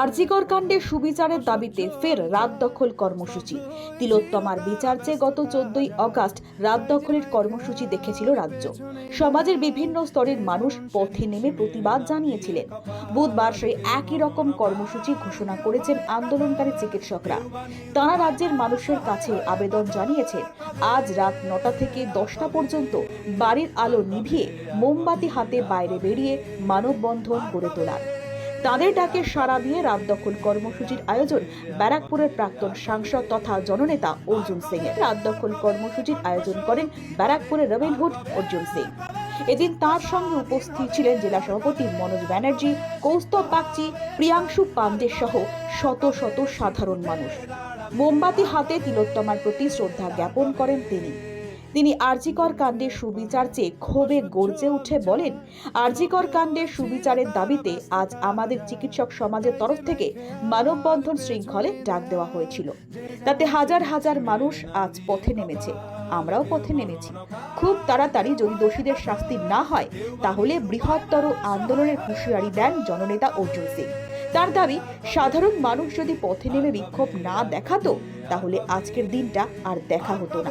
আরজিকর কাণ্ডে সুবিচারের দাবিতে ফের রাত দখল কর্মসূচি। তিলোত্তমার বিচার চেয়ে গত চোদ্দই অগাস্ট রাত দখলের কর্মসূচি দেখেছিল রাজ্য। সমাজের বিভিন্ন স্তরের মানুষ পথে নেমে প্রতিবাদ জানিয়েছিলেন। বুধবার সেই একই রকম কর্মসূচি ঘোষণা করেছেন আন্দোলনকারী চিকিৎসকরা। তারা রাজ্যের মানুষের কাছে আবেদন জানিয়েছেন, আজ রাত নটা থেকে দশটা পর্যন্ত বাড়ির আলো নিভিয়ে মোমবাতি হাতে বাইরে বেরিয়ে মানববন্ধন গড়ে তোলার। তাদের ডাকে সারা দিয়ে রাত দখল কর্মসূচির আয়োজন ব্যারাকপুরের প্রাক্তন সাংসদ তথা জননেতা অর্জুন সিং রাত দখল কর্মসূচির আয়োজন করেন ব্যারাকপুরের রবিনহুড অর্জুন সিং। এদিন তার সঙ্গে উপস্থিত ছিলেন জেলা সভাপতি মনোজ ব্যানার্জি, কৌস্তব বাগচি, প্রিয়াংশু পান্ডে সহ শত শত সাধারণ মানুষ। মোমবাতি হাতে তিলোত্তমার প্রতি শ্রদ্ধা জ্ঞাপন করেন তিনি। তিনি আরজিকর কাণ্ডের সুবিচার চেয়ে ক্ষোভে গর্জে উঠে বলেন, আরজিকর কাণ্ডের সুবিচারের দাবিতে আজ আমাদের চিকিৎসক সমাজের তরফ থেকে মানববন্ধন শৃঙ্খলে ডাক দেওয়া হয়েছিল। তাতে হাজার হাজার মানুষ আজ পথে নেমেছে। আমরাও পথে নেমেছি। খুব তাড়াতাড়ি যদি দোষীদের শাস্তি না হয়, তাহলে বৃহত্তর আন্দোলনের হুঁশিয়ারি দেন জননেতা অর্জুন সিং। তার দাবি, সাধারণ মানুষ যদি পথে নেমে বিক্ষোভ না দেখাতো, তাহলে আজকের দিনটা আর দেখা হতো না।